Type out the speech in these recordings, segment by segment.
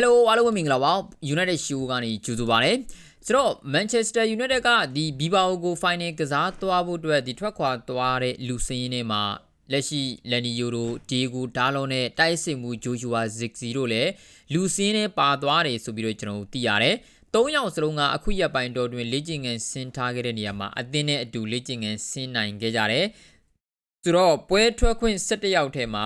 Hello အားလုံးပဲမင်္ဂလာပါ United Show ကနေကြိုဆိုပါရစေဆိုတော့ Manchester United ကဒီ Bilbao ကို final ကစားသွားဖို့အတွက်ဒီထွက်ခွာသွားတဲ့လူစင်းရင်းထဲမှာလက်ရှိ Lani Yoro, Diego Dalot နဲ့တိုက်စစ်မှု Joshua Zirkzee တို့လည်းလူစင်းထဲပါသွားတယ်ဆိုပြီးတော့ကျွန်တော်တို့သိရတယ်သုံးယောက်စလုံးကအခုရက်ပိုင်းတော်တွင်လေ့ကျင့်ခန်းဆင်းထားခဲ့တဲ့နေရာမှာအသင်းနဲ့အတူလေ့ကျင့်ခန်းဆင်းနိုင်ခဲ့ကြတယ်ဆိုတော့ပွဲထွက်ခွင့်17ယောက်ထဲမှာ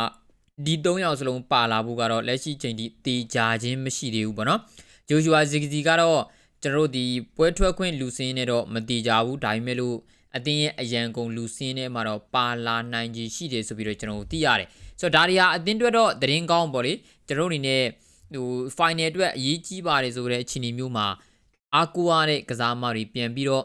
ဒီ၃ယောက်စလုံးပါလာဖို့ကတော့လက်ရှိချိန်ထိတေချာခြင်းမရှိသေးဘူးပေါ့နော်ဂျိုရှူအာဇီဂီကတော့ကျွန်တော်တို့ဒီပွဲထွက်ခွင့်လူစင်းနဲ့တော့မတေချာဘူးဒါပေမဲ့လို့အတင်းရဲ့အရန်ကုန်လူစင်းထဲမှာတော့ပါလာနိုင်ကြီးရှိတယ်ဆိုပြီးတော့ကျွန်တော်တို့သိရတယ်ဆိုတော့ဒါတွေဟာအတင်းတွက်တော့သတင်းကောင်းပေါ့လေကျွန်တော်တို့အနေနဲ့ဟို final အတွက်အရေးကြီးပါတယ်ဆိုတဲ့အခြေအနေမျိုးမှာအာကူရတဲ့ကစားမတွေပြန်ပြီးတော့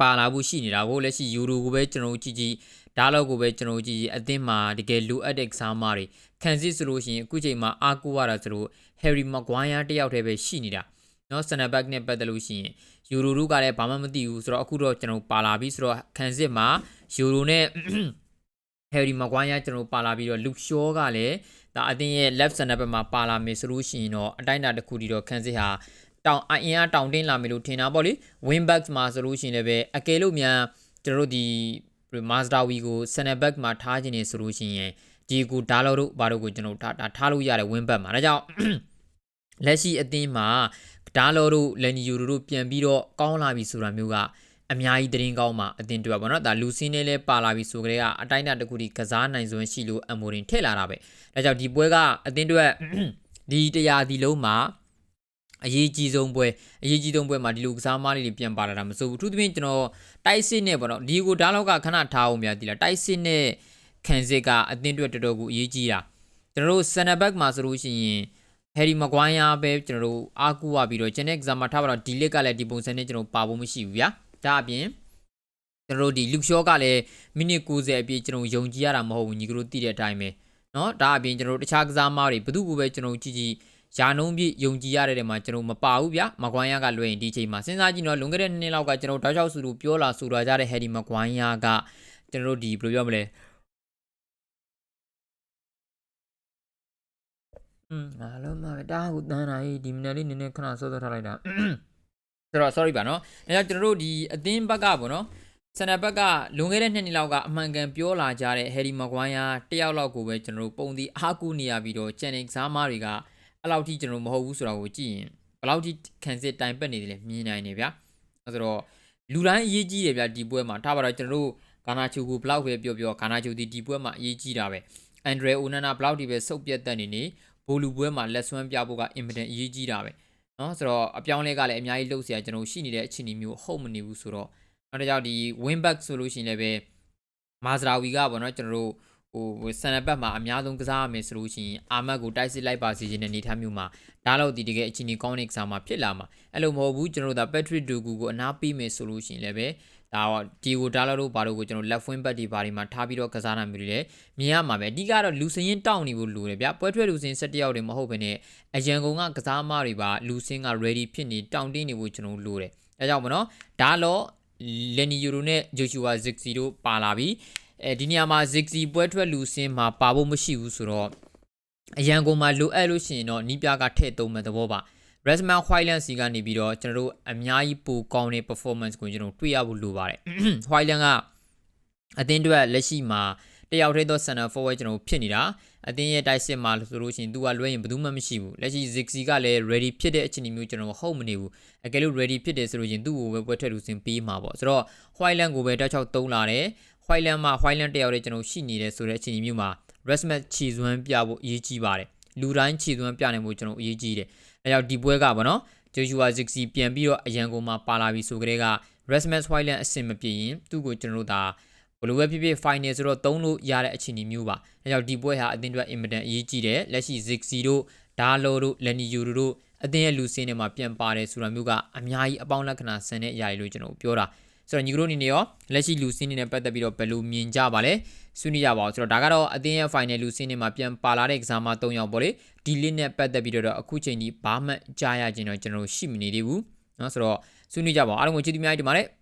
ပါလာမှုရှိနေတာကိုလက်ရှိယူရိုကိုပဲကျွန်တော်ကြည့်ကြည့်ဒါလောက်ကိုပဲကျွန်တော်ကြည့်ကြည့်အသင်းမှာတကယ်လိုအပ်တဲ့ကစားသမားတွေခံစစ်ဆိုလို့ရှိရင်အခုချိန်မှာအားကိုးရတာဆိုလို့ Harry Maguire တယောက်တည်းပဲရှိနေတာနော်စနဘက်နဲ့ပတ်သက်လို့ရှိရင်ယူရိုတို့ကလည်းဘာမှမသိဘူးဆိုတော့အခုတော့ကျွန်တော်ပါလာပြီဆိုတော့ခံစစ်မှာယူရိုနဲ့ Harry Maguire ကျွန်တော်ပါလာပြီးတော့ Luke Shaw ကလည်းဒါအသင်းရဲ့ left center ဘက်မှာပါလာမယ်ဆိုလို့ရှိရင်တော့အတိုင်းအတာတစ်ခုတည်းတော့ခံစစ်ဟာ တောင်အင်အားတောင်တင်းလာမယ်လို့ထင်တာပေါ့လေ wing back မှာဆိုလို့ရှိရင်လည်းပဲအကယ်လို့များကျွန်တော်တို့ဒီ Mazda Wii ကို center back မှာထားခြင်းနေဆိုလို့ရှိရင်ဒီကိုဒါလောတို့ဘာတို့ကိုကျွန်တော်ထားထားလို့ရတယ် wing back မှာဒါကြောင့်လက်ရှိအသင်းမှာဒါလောတို့လန်နီယိုတို့ပြန်ပြီးတော့ကောင်းလာပြီဆိုတာမျိုးကအများကြီးသတင်းကောင်းမှာအသင်းတွေ့ပါဘောနော်ဒါလူစင်းနဲ့လဲပါလာပြီဆိုကြတဲ့ကအတိုင်းအတာတစ်ခုဒီကစားနိုင်စွမ်းရှိလို့အမိုရင်ထည့်လာတာပဲဒါကြောင့်ဒီပွဲကအသင်းတွေ့ဒီတရားဒီလုံးမှာ အရေးကြီးဆုံးပွဲအရေးကြီးဆုံးပွဲမှာဒီလိုကစားမလေးတွေပြန်ပါလာတာမစိုးဘူးအထူးသဖြင့်ကျွန်တော်တိုက်စစ်နဲ့ပေါ့နော်ဒီကိုဒါလောက်ကခဏထားအောင်များဒီလားတိုက်စစ်နဲ့ခံစစ်ကအသင်းအတွက်တော်တော်ကိုအရေးကြီးတာကျွန်တော်တို့ center back မှာဆိုလို့ရှိရင် Harry Maguire ပဲကျွန်တော်တို့အားကိုးရပြီးတော့ Gen X မှာထားပါတော့ဒီလစ်ကလည်းဒီပုံစံနဲ့ကျွန်တော်ပါဖို့မရှိဘူးဗျာဒါအပြင်ကျွန်တော်တို့ဒီ Luke Shaw ကလည်းမိနစ်90အပြည့်ကျွန်တော်ယုံကြည်ရတာမဟုတ်ဘူးညီကတို့သိတဲ့အတိုင်းပဲเนาะဒါအပြင်ကျွန်တော်တို့တခြားကစားမားတွေဘယ်သူ့ကိုပဲကျွန်တော်ကြည့်ကြည့် ယာနှုံးပြည့်ယုံကြည်ရတဲ့နေရာမှာကျွန်တော်မပါဘူးဗျမကွိုင်းယာကလွှဲရင်ဒီချိန်မှာစဉ်းစားကြည့်တော့လွန်ခဲ့တဲ့နှစ်လောက်ကကျွန်တော်တောက်ချောက်စုလို့ပြောလာဆိုလာကြတဲ့ဟယ်ဒီမကွိုင်းယာကကျွန်တော်တို့ဒီဘယ်လိုပြောမလဲอืมအားလုံးမှာတားကိုတန်းတာကြီးဒီမနေ့လေးနည်းနည်းခဏစောစောထားလိုက်တာဆိုတော့ sorry ပါနော်အဲကြောင့်ကျွန်တော်တို့ဒီအသင်းဘက်ကပေါ့နော်ဆန်နဘက်ကလွန်ခဲ့တဲ့နှစ်နှစ်လောက်ကအမှန်ကန်ပြောလာကြတဲ့ဟယ်ရီမကွိုင်းယာတယောက်လောက်ကိုပဲကျွန်တော်တို့ပုံဒီအားကူနေရပြီးတော့ချန်နယ်ကစားမားတွေက အဲ့လောက်ထိကျွန်တော်မဟုတ်ဘူးဆိုတာကိုကြည့်ရင်ဘယ်လောက်ထိခံစစ်တိုင်ပတ်နေတယ်လဲမြင်နိုင်နေဗျာအဲဆိုတော့လူတိုင်းအရေးကြီးတယ်ဗျာဒီပွဲမှာထားပါတော့ကျွန်တော်တို့ဂါနာချူကိုဘလောက်ပဲပြောပြောဂါနာချူဒီဒီပွဲမှာအရေးကြီးတာပဲအန်ဒရဲအိုနာနာဘလောက်ဒီပဲစုပ်ပြတ်တက်နေနေဘိုလူပွဲမှာလက်ဆွမ်းပြဖို့ကအင်မတန်အရေးကြီးတာပဲเนาะဆိုတော့အပြောင်းလဲကလည်းအများကြီးလှုပ်เสียကျွန်တော်ရှိနေတဲ့အခြေအနေမျိုးဟုတ်မနေဘူးဆိုတော့နောက်တစ်ကြောက်ဒီ win back ဆိုလို့ရှိရင်လည်းပဲမာဇရာဝီကပေါ့နော်ကျွန်တော်တို့ ဟိုဆန်နဘတ်မှာအများဆုံးကစားရမယ်ဆိုလို့ရှိရင်အာမတ်ကိုတိုက်စစ်လိုက်ပါစီခြင်းတဲ့အနေထားမျိုးမှာဒါတော့ဒီတကယ်အချင်းကြီးကောင်းတဲ့ကစားမှာဖြစ်လာမှာအဲ့လိုမဟုတ်ဘူးကျွန်တော်တို့ဒါ Patrick Dogu ကိုအနာပေးမယ်ဆိုလို့ရှိရင်လည်းပဲဒါတော့ဒီကိုဒါလာတို့ဘာလို့ကိုကျွန်တော် left wing back ဒီဘာတွေမှာထားပြီးတော့ကစားနိုင်မျိုးတွေလည်းမြင်ရမှာပဲအဓိကတော့လူစင်းရင်တောင်းနေဖို့လိုတယ်ဗျပွဲထွက်လူစင်း7ယောက်တွေမဟုတ်ဘဲနဲ့အရန်ကုန်ကကစားမတွေပါလူစင်းက ready ဖြစ်နေတောင်းတင်းနေဖို့ကျွန်တော်လိုတယ်အဲကြောင့်မနော်ဒါတော့လန်နီယိုရိုနဲ့ဂျိုရှူဝါဇစ်စီတို့ပါလာပြီ အဲဒီနေရာမှာဇစ်စီပွဲထွက်လူစင်းမှာပါဖို့မရှိဘူးဆိုတော့အရန်ကုန်မှာလိုအပ်လို့ရှိရင်တော့နီးပြားကထည့်သုံးမဲ့သဘောပါ Resman Whiteland စီကနေပြီးတော့ကျွန်တော်တို့အများကြီးပိုကောင်းတဲ့ performance ကိုကျွန်တော်တွေ့ရဖို့လိုပါတယ် Whiteland ကအသင်းအတွက်လက်ရှိမှာတယောက်တည်းသော center forward ကျွန်တော်ဖြစ်နေတာအသင်းရဲ့ တိုက်စစ်မှာဆိုလို့ရှိရင်သူကလွှဲရင်ဘယ်သူမှမရှိဘူးလက်ရှိ Zixi ကလည်း ready ဖြစ်တဲ့အခြေအနေမျိုးကျွန်တော်ဟုတ်မနေဘူးအကယ်လို့ ready ဖြစ်တယ်ဆိုလို့ရင်သူ့ကိုပဲပွဲထွက်လူစင်ပေးမှာပေါ့ဆိုတော့ Whiteland ကိုပဲတောက်ချောက်သုံးလာတယ် Whiteland မှာ Whiteland တယောက်တည်းကျွန်တော်ရှိနေတယ်ဆိုတဲ့အခြေအနေမျိုးမှာ Resmat ခြေစွမ်းပြဖို့အရေးကြီးပါတယ်လူတိုင်းခြေစွမ်းပြနိုင်ဖို့ကျွန်တော်အရေးကြီးတယ်အဲကြောင့်ဒီပွဲကပေါ့နော် Joshua Zixi ပြန်ပြီးတော့အရန်ကုန်မှာပါလာပြီဆိုကြတဲ့က Resmat Whiteland အဆင်မပြေရင်သူ့ကိုကျွန်တော်တို့ဒါဘလိုပဲဖြစ်ဖြစ် final ဆိုတော့သုံးလို့ရတဲ့အခြေအနေမျိုးပါ။အဲကြောင့်ဒီပွဲဟာအသင်းအတွက်အင်မတန်အရေးကြီးတယ်။လက်ရှိ Zixi တို့ဒါလိုတို့ Lenny Yu တို့အသင်းရဲ့လူစင်းတွေမှာပြန်ပါတယ်ဆိုတာမျိုးကအများကြီးအပေါင်းလက္ခဏာဆန်တဲ့အရာတွေလို့ကျွန်တော်ပြောတာ။ ဆိုတော့ညီကတို့အနေနဲ့ရောလက်ရှိလူစင်းတွေနဲ့ပတ်သက်ပြီးတော့ဘယ်လိုမြင်ကြပါလဲ။ဆွေးနွေးကြပါဦး။ဆိုတော့ဒါကတော့အသင်းရဲ့ final လူစင်းတွေမှာပြန်ပါလာတဲ့ကစားမ၃ယောက်ပေါ့လေ။ဒီလစ်နဲ့ပတ်သက်ပြီးတော့အခုချိန်ကြီးဘာမှကြားရခြင်းတော့ကျွန်တော်ရှိမနေသေးဘူး။နော်ဆိုတော့ဆွေးနွေးကြပါဦး။အားလုံးကိုကျေးဇူးများတင်ပါတယ်။